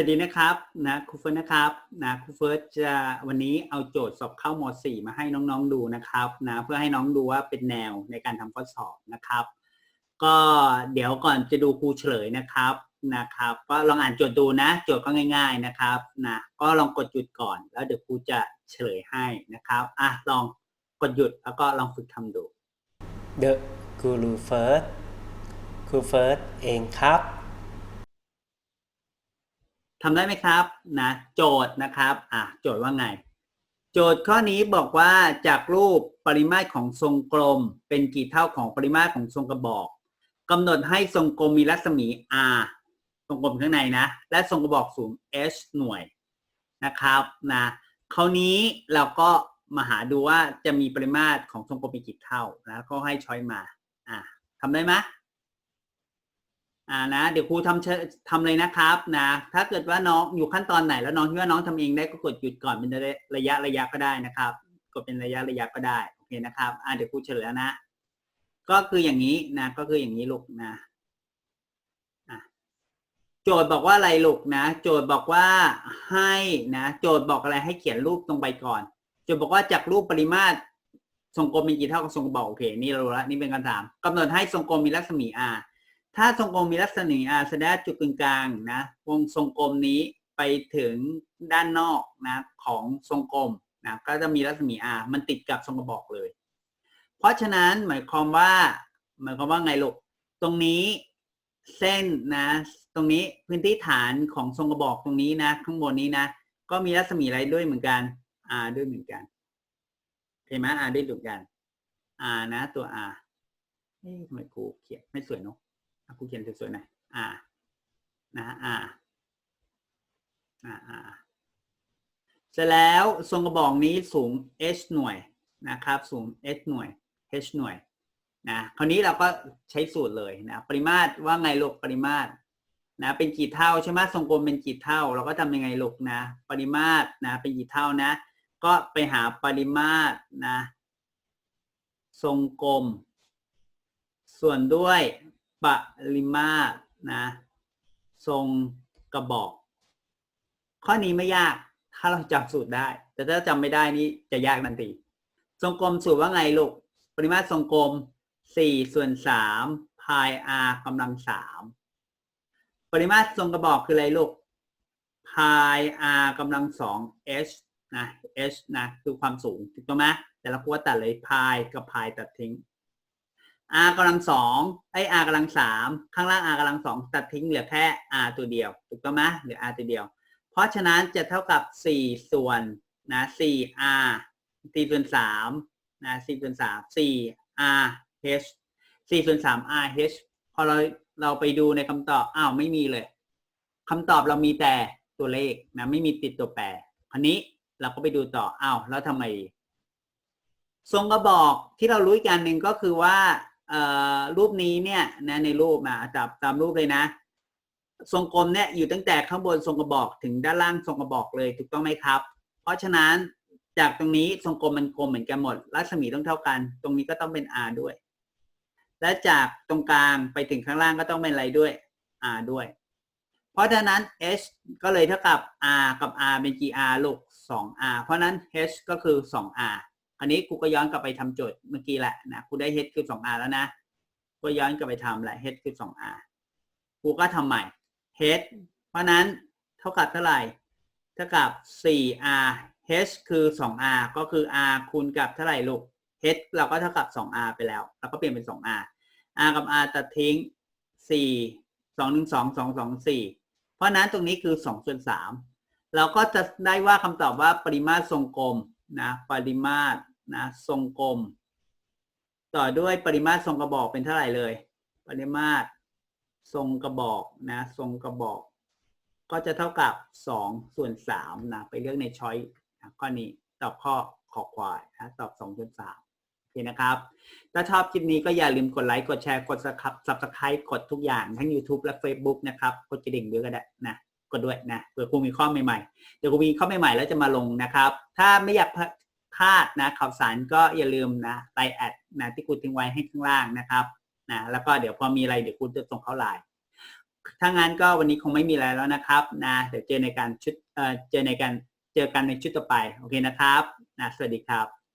วัสดีนะครับนะครูเฟิร์สนะครับนะครูเฟิร์สจะวันนี้เอาโจทย์สอบเข้าม .4 มาให้น้องๆดูนะครับนะเพื่อให้น้องดูว่าเป็นแนวในการทำข้อสอบนะครับ ก็เดี๋ยวก่อนจะดูครูเฉลยนะครับนะครับ ก็ลองอ่านโจทย์ดูนะโจทย์ก็ง่าย ๆนะครับนะก็ลองกดหยุดก่อน แล้วเดี๋ยวครูจะเฉลยให้นะครับอะลองกดหยุดแล้วก็ลองฝึกทำดู The Guru First ครูเฟิร์สเองครับ ทำได้ไหมครับนะโจทย์นะครับอะโจทย์ว่าไง โจทย์ข้อนี้บอกว่าจากรูปปริมาตรของทรงกลม เป็นกี่เท่าของปริมาตรของทรงกระบอกกำหนดให้ทรงกลมมีรัศมี r ทรงกลมข้างในนะ และทรงกระบอกสูง h หน่วยนะครับนะคราวนี้เราก็มาหาดูว่าจะมีปริมาตรของทรงกลมมีกี่เท่านะก็ให้ช้อยมาอะทำได้ไหม อ่านะเดี๋ยวครูทำเชทำเลยนะครับนะถ้าเกิดว่าน้องอยู่ขั้นตอนไหนแล้วน้องคิดว่าน้องทำเองได้ก็กดหยุดก่อนเป็นระยะระยะก็ได้นะครับ กดเป็นระยะระยะก็ได้โอเคนะครับอ่าเดี๋ยวครูเฉลยแล้วนะ ก็คืออย่างนี้นะก็คืออย่างนี้ลูกนะโจทย์บอกว่าอะไรลูกนะ โจทย์บอกว่าให้นะ โจทย์บอกอะไรให้เขียนรูปตรงไปก่อน โจทย์บอกว่าจากรูปปริมาตรทรงกลมมีกี่เท่ากับทรงกระบอกโอเคนี่เรารู้แล้วนี่เป็นคำถามกำหนดให้ทรงกลมมีรัศมี r ถ้าทรงกลมมีลักษณะแสดงจุดกึ่งกลางนะวงทรงกลมนี้ไปถึงด้านนอกนะของทรงกลมนะก็จะมีรัศมี r มันติดกับทรงกระบอกเลย เพราะฉะนั้นหมายความว่าหมายความว่าไงลูกตรงนี้เส้นนะ ตรงนี้พื้นที่ฐานของทรงกระบอกตรงนี้นะ ข้างบนนี้นะ ก็มีรัศมีอะไรด้วยเหมือนกัน r ด้วยเหมือนกันเห็นไหม r ด้วยเหมือนกัน r นะ ตัว r เอ๊ะทำไมครูเขียนไม่สวยเนาะ อะครูเขียนสวยๆหน่อยอ่า นะ อ่า อ่าอ่าเสร็จแล้วทรงกระบอกนี้สูง h หน่วยนะครับ สูง h หน่วย h หน่วย นะ คราวนี้เราก็ใช้สูตรเลยนะ ปริมาตรว่าไงลูกปริมาตรนะ เป็นกี่เท่าใช่ไหมทรงกลมเป็นกี่เท่า เราก็ทำยังไงลูกนะ ปริมาตรนะ เป็นกี่เท่านะ ก็ไปหาปริมาตรนะ ทรงกลม ส่วนด้วย ริมาตรนะทรงกระบอก ข้อนี้ไม่ยากถ้าเราจำสูตรได้ แต่ถ้าจำไม่ได้นี่จะยากทันทีทรงกลมสูตรว่าไงลูก ปริมาตรทรงกลม4ส่วน3พาย r กำลัง3ปริมาตรทรงกระบอกคืออะไรลูกพาย r กำลัง2 h นะ h นะคือความสูงถูกต้องไหมแต่เราพูดว่าตัดเลยพายกับพายตัดทิ้ง r กำลังสองไอ้ r กำลังสามข้างล่าง r กำลังสองตัดทิ้งเหลือแค่ r ตัวเดียวถูกต้องไหมเหลือ r ตัวเดียว เพราะฉะนั้นจะเท่ากับสี่ส่วนนะสี่ r สี่ส่วนสามนะสี่ส่วนสามสี่ r h สี่ส่วนสาม r h พอเราเราไปดูในคำตอบอ้าวไม่มีเลยคำตอบเรามีแต่ตัวเลขนะไม่มีติดตัวแปรคราวนี้เราก็ไปดูต่ออ้าวแล้วทำไมทรงกระบอกที่เรารู้อีกอย่างหนึ่งก็คือว่า รูปนี้เนี่ยนะในรูปมาจับตามรูปเลยนะ ทรงกลมเนี่ยอยู่ตั้งแต่ข้างบนทรงกระบอกถึงด้านล่างทรงกระบอกเลยถูกต้องไหมครับ เพราะฉะนั้นจากตรงนี้ทรงกลมมันกลมเหมือนกันหมด รัศมีต้องเท่ากัน ตรงนี้ก็ต้องเป็น r ด้วย และจากตรงกลางไปถึงข้างล่างก็ต้องเป็นอะไรด้วย r ด้วย เพราะฉะนั้น h ก็เลยเท่ากับ r กับ r เป็นกี่ r ลูก 2r เพราะนั้น h ก็คือ 2r อันนี้ครูก็ย้อนกลับไปทำโจทย์เมื่อกี้แหละนะครูได้ h คือ 2r แล้วนะก็ย้อนกลับไปทำแหละ h คือ 2r ครูก็ทำใหม่ h เพราะนั้นเท่ากับเท่าไหร่ เท่ากับ 4r h คือ 2r ก็คือ r คูณกับเท่าไหร่ลูก h เราก็เท่ากับ 2r ไปแล้ว เราก็เปลี่ยนเป็น 2r r กับ r ตัดทิ้ง 4 2 1 2 2 2 4 เพราะนั้นตรงนี้คือ2ส่วน3เราก็จะได้ว่าคำตอบว่าปริมาตรทรงกลมนะ ปริมาตร นะทรงกลม ต่อด้วยปริมาตรทรงกระบอกเป็นเท่าไหร่เลย ปริมาตรทรงกระบอกนะทรงกระบอก ก็จะเท่ากับ2ส่วน3นะไปเลือกในช้อยนะข้อนี้ตอบข้อขอควายนะตอบ2ส่วน3โอเคนะครับ ถ้าชอบคลิปนี้ก็อย่าลืมกดไลค์ กดแชร์ กด subscribe กดทุกอย่าง ทั้ง YouTube และ Facebook นะครับ กดกระดิ่งด้วยก็ได้นะ กดด้วยนะ เผื่อครูมีข้อใหม่ๆ เดี๋ยวครูมีข้อใหม่ๆ แล้วจะมาลงนะครับ ถ้าไม่อยาก พลาดนะข่าวสารก็อย่าลืมนะไลน์แอดนะที่กูทิ้งไว้ให้ข้างล่างนะครับนะแล้วก็เดี๋ยวพอมีอะไรเดี๋ยวครูจะส่งเข้าไลน์ถ้างั้นก็วันนี้คงไม่มีอะไรแล้วนะครับนะเดี๋ยวเจอในการชุดเอ่อเจอในการเจอกันในชุดต่อไปโอเคนะครับนะสวัสดีครับ